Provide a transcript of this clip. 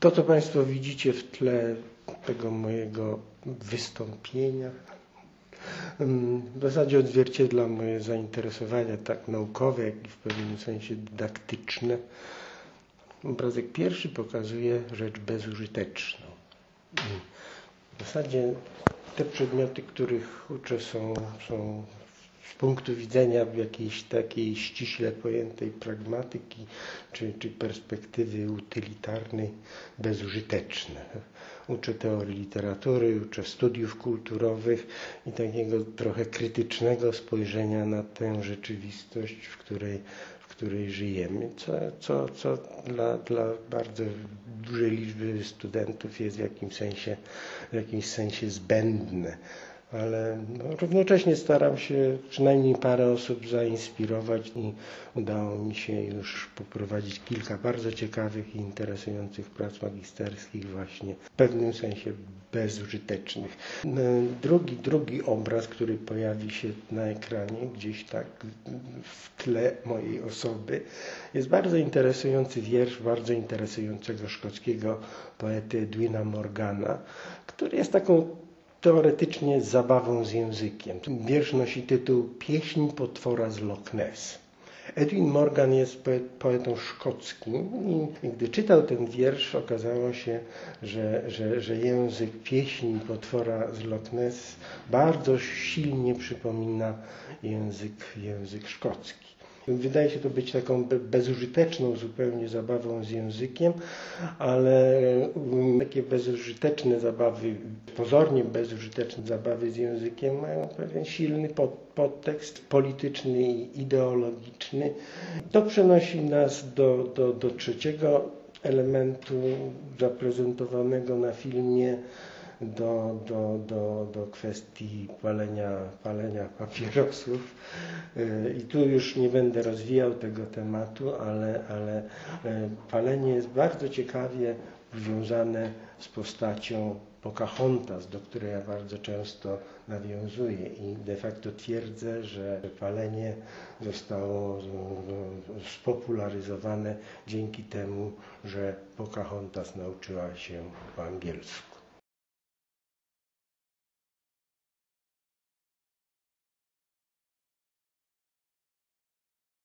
To, co Państwo widzicie w tle tego mojego wystąpienia, mm, w zasadzie odzwierciedla moje zainteresowania tak naukowe, jak i w pewnym sensie dydaktyczne. Obrazek pierwszy pokazuje rzecz bezużyteczną. W zasadzie te przedmioty, których uczę są, są z punktu widzenia jakiejś takiej ściśle pojętej pragmatyki czy, czy perspektywy utylitarnej bezużyteczne. Uczę teorii literatury, uczę studiów kulturowych i takiego trochę krytycznego spojrzenia na tę rzeczywistość, w której, w której żyjemy, co, co, co dla, dla bardzo dużej liczby studentów jest w jakimś sensie, w jakimś sensie zbędne ale no, równocześnie staram się przynajmniej parę osób zainspirować i udało mi się już poprowadzić kilka bardzo ciekawych i interesujących prac magisterskich właśnie w pewnym sensie bezużytecznych. Drugi, drugi obraz, który pojawi się na ekranie, gdzieś tak w tle mojej osoby, jest bardzo interesujący wiersz bardzo interesującego szkockiego poety Edwina Morgana, który jest taką teoretycznie zabawą z językiem. Wiersz nosi tytuł Pieśń potwora z Loch Ness. Edwin Morgan jest poetą szkockim i gdy czytał ten wiersz, okazało się, że, że, że język pieśni potwora z Loch Ness bardzo silnie przypomina język, język szkocki. Wydaje się to być taką bezużyteczną zupełnie zabawą z językiem, ale takie bezużyteczne zabawy, pozornie bezużyteczne zabawy z językiem mają pewien silny pod, podtekst polityczny i ideologiczny. To przenosi nas do, do, do trzeciego elementu zaprezentowanego na filmie do, do, do, do kwestii palenia, palenia papierosów. Y, I tu już nie będę rozwijał tego tematu, ale, ale y, palenie jest bardzo ciekawie związane z postacią Pocahontas, do której ja bardzo często nawiązuję i de facto twierdzę, że palenie zostało spopularyzowane dzięki temu, że Pocahontas nauczyła się po angielsku.